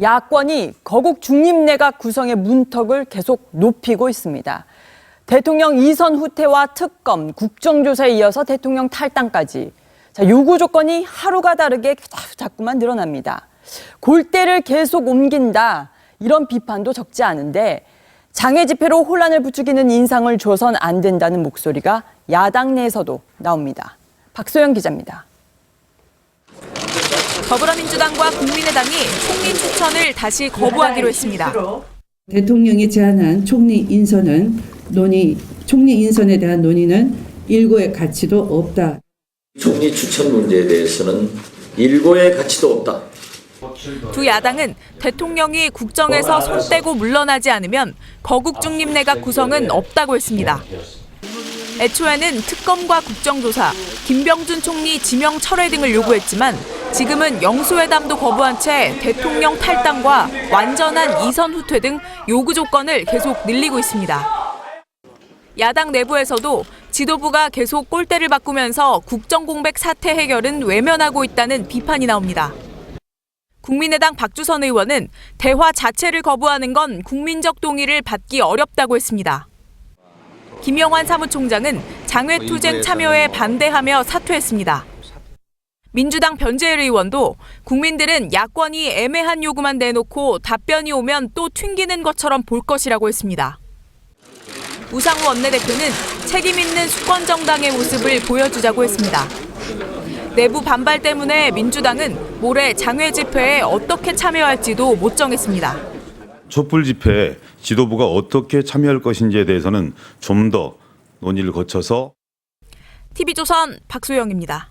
야권이 거국 중립내각 구성의 문턱을 계속 높이고 있습니다. 대통령 이선 후퇴와 특검, 국정조사에 이어서 대통령 탈당까지 자, 요구 조건이 하루가 다르게 자꾸만 늘어납니다. 골대를 계속 옮긴다 이런 비판도 적지 않은데 장애 집회로 혼란을 부추기는 인상을 줘선 안 된다는 목소리가 야당 내에서도 나옵니다. 박소영 기자입니다. 더불어민주당과 국민의당이 총리 추천을 다시 거부하기로 했습니다. 대통령이 제안한 총리 인선은 논의, 총리 인선에 대한 논의는 일고의 가치도 없다. 총리 추천 문제에 대해서는 일고의 가치도 없다. 두 야당은 대통령이 국정에서 손 떼고 물러나지 않으면 거국 중립 내각 구성은 없다고 했습니다. 애초에는 특검과 국정조사, 김병준 총리 지명 철회 등을 요구했지만 지금은 영수회담도 거부한 채 대통령 탈당과 완전한 이선 후퇴 등 요구 조건을 계속 늘리고 있습니다. 야당 내부에서도 지도부가 계속 꼴대를 바꾸면서 국정 공백 사태 해결은 외면하고 있다는 비판이 나옵니다. 국민의당 박주선 의원은 대화 자체를 거부하는 건 국민적 동의를 받기 어렵다고 했습니다. 김영환 사무총장은 장외투쟁 참여에 반대하며 사퇴했습니다. 민주당 변재일 의원도 국민들은 야권이 애매한 요구만 내놓고 답변이 오면 또 튕기는 것처럼 볼 것이라고 했습니다. 우상호 원내대표는 책임 있는 수권 정당의 모습을 보여주자고 했습니다. 내부 반발 때문에 민주당은 모레 장외 집회에 어떻게 참여할지도 못 정했습니다. 촛불 집회에 지도부가 어떻게 참여할 것인지에 대해서는 좀 더 논의를 거쳐서 TV조선 박소영입니다.